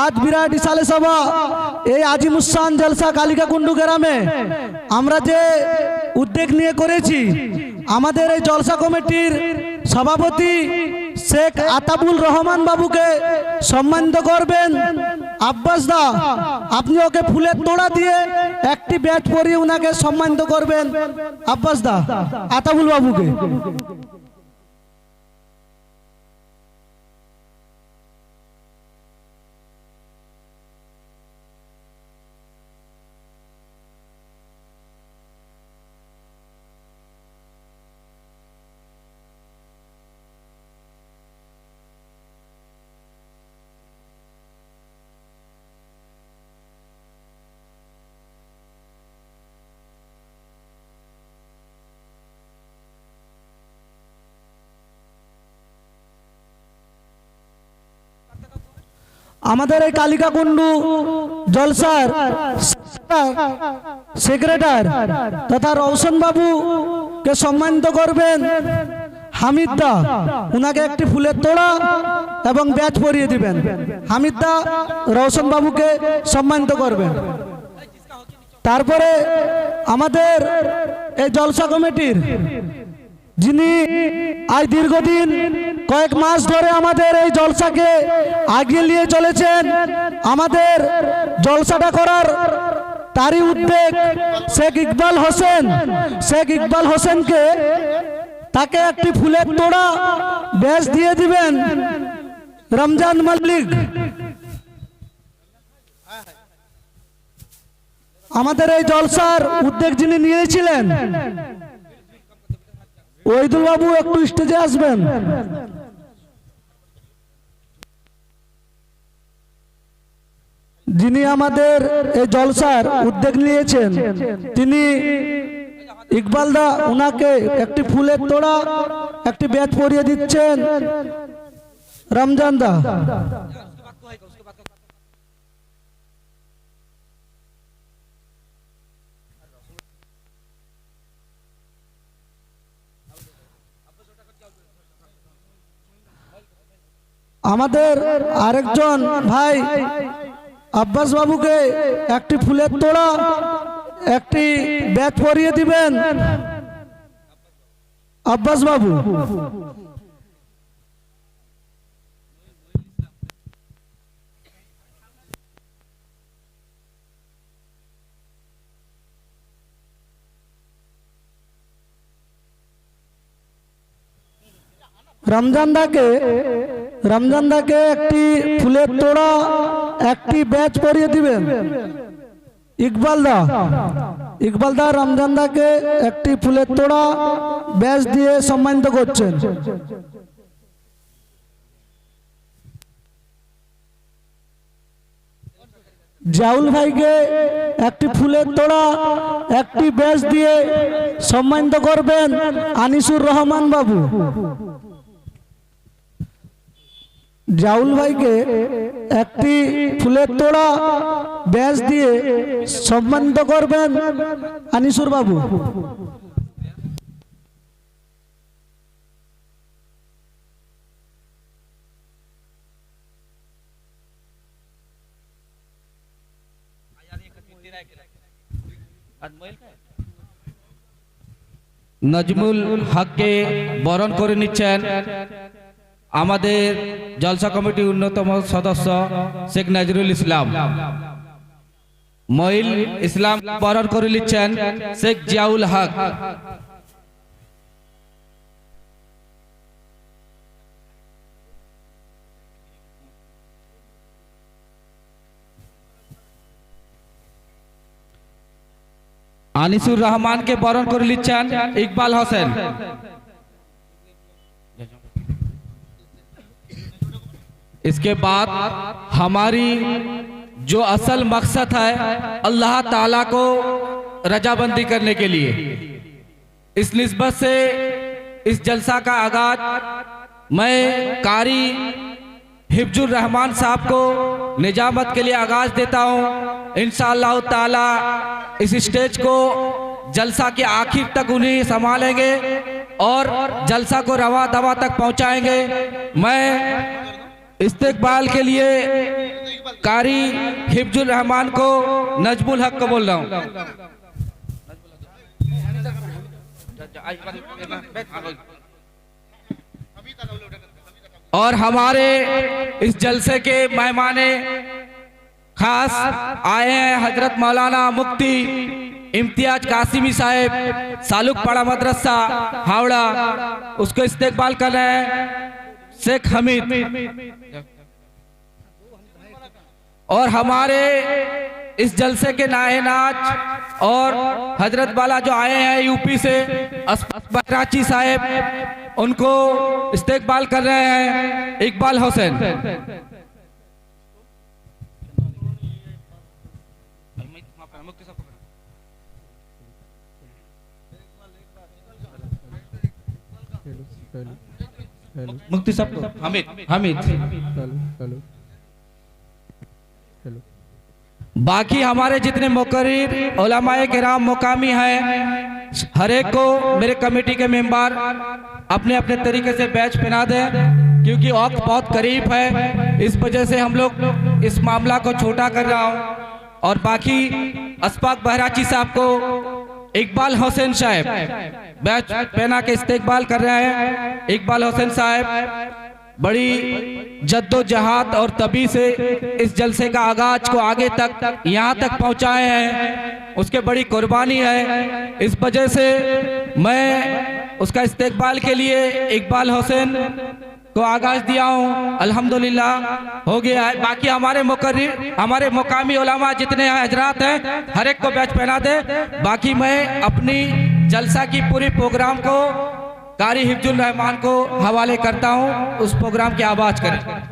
আজ বিরাট ইসালে সভা। এই আজিমুসান জলসা কালিকা কুণ্ডু গ্রামে আমরা যে উদ্যোগ নিয়ে করেছি, আমাদের এই জলসা কমিটির সভাপতি শেখ আতাবুল রহমান বাবুকে সম্মানিত করবেন। আব্বাস দা, আপনি ওকে ফুলের তোড়া দিয়ে একটি ব্যাট পরিয়ে ওনাকে সম্মানিত করবেন। আব্বাস দা, আতাবুল বাবুকে। আমাদের এই কালিকা কুণ্ডু জলসার সেক্রেটার তথা রৌশন বাবু কে সম্মানিত করবেন। হামিদ দা, উনাকে একটি ফুলের তোড়া এবং ব্যাচ পরিয়ে দিবেন। হামিদ দা রৌশন বাবুকে সম্মানিত করবেন। তারপরে আমাদের এই জলসা কমিটির যিনি আজ দীর্ঘদিন কয়েক মাস ধরে আমাদের এই জলসাকে আগিয়ে নিয়ে চলেছেন। আমাদের জলসাটা করার তারই উদ্বেগ শেখ ইকবাল হোসেন। শেখ ইকবাল হোসেনকে তাকে একটি ফুলের তোড়া ব্যাস দিয়ে দিবেন রমজান মল্লিক আমাদের এই জলসার উদ্যোগ যিনি নিয়েছিলেন ওইদুল বাবু একটু স্টেজে আসবেন। যিনি আমাদের এই জলসার উদ্যোগ নিয়েছেন, তিনি ইকবাল দা উনাকে একটি ফুলের তোড়া, একটি ব্যাচ পরিয়ে দিচ্ছেন। রমজান দা। আমাদের আরেকজন ভাই আব্বাস বাবুকে একটি ফুলের তোড়া, একটি ব্যাচ পরিয়ে দিবেন। আব্বাস বাবু। রমজান দাকে রমজান দাকে একটি ফুলের তোড়া একটি ব্যাচ পরিয়ে দিবেন। ইকবাল দা। ইকবাল দা রমজান দাকে একটি ফুলের তোড়া ব্যাচ দিয়ে সম্মানিত করছেন। জাউল ভাইকে একটি ফুলের তোড়া, একটি ব্যাচ দিয়ে সম্মানিত করবেন আনিসুর রহমান বাবু। জাউল ভাইকে একটি ফুলের তোড়া, ব্যাস দিয়ে সম্মানিত করবেন আনিসুর বাবু। নজমুল হককে বরণ করে নিচ্ছেন আমাদের জলসা কমিটির অন্যতম সদস্য শেখ নজরুল ইসলাম। মইল ইসলাম বরণ করে নিচ্ছেন শেখ জিয়াউল হক। আনিসুর রহমানকে বরণ করে নিচ্ছেন ইকবাল হোসেন। इसके बाद हमारी जो असल मकसद है, अल्लाह ताला को रजाबंदी करने के लिए। इस नस्बत से इस जलसा का आगाज़ मैं कारी हिफ्जुर रहमान साहब को निजामत के लिए आगाज़ देता हूँ। इन ताला इस स्टेज को जलसा के आखिर तक उन्हें संभालेंगे और जलसा को रवा दवा तक पहुंचाएँगे। मैं इस्तेकबाल के लिए कारी हिफ्जुल रहमान को नजमुल हक को बोल रहा हूँ। और हमारे इस जलसे के मेहमाने खास आए हैं हज़रत मौलाना मुफ्ती इम्तियाज़ कासिमी साहेब, सालुकपाड़ा मदरसा, हावड़ा। उसको इस्तेकबाल कर रहे हैं। शेख हमीद और हमारे इस जलसे के नाए नाच और हज़रत वाला जो आए हैं यूपी से बराची साहेब, उनको इस्तेकबाल कर रहे हैं इकबाल हुसैन। हेलो हेलो मुफ्ती साहब Hamid. Hamid. Hello hello hello बाकी हमारे जितने मुकर्र उलमाए किराम मुकामी हैं हर एक को मेरे कमेटी के मेंबर अपने अपने तरीके से बैच पहना दें क्योंकि वक्त बहुत करीब है। इस वजह से हम लोग इस मामला को छोटा कर रहा हूँ। और बाकी अस्पाक बहराची साहब को इकबाल हुसैन साहब, बैच पहना के इस्तेकबाल कर रहे हैं। इकबाल हुसैन साहब, बड़ी जद्दोजहद और तभी से इस जलसे का आगाज़ को आगे तक, यहाँ तक पहुँचाए हैं। उसके बड़ी कुर्बानी है। इस वजह से मैं उसका इस्तेकबाल के लिए इकबाल हुसैन को आगाज़ दिया हूँ। अल्हम्दुलिल्लाह, हो गया है। बाकी हमारे मुकर हमारे मुकामी उलमा जितने हजरात हैं, हर एक को बैच पहना दे। बाकी मैं अपनी जलसा की पूरी प्रोग्राम को, कारी हिफ्जुल रहमान को हवाले करता हूँ। उस प्रोग्राम की आवाज़ करें।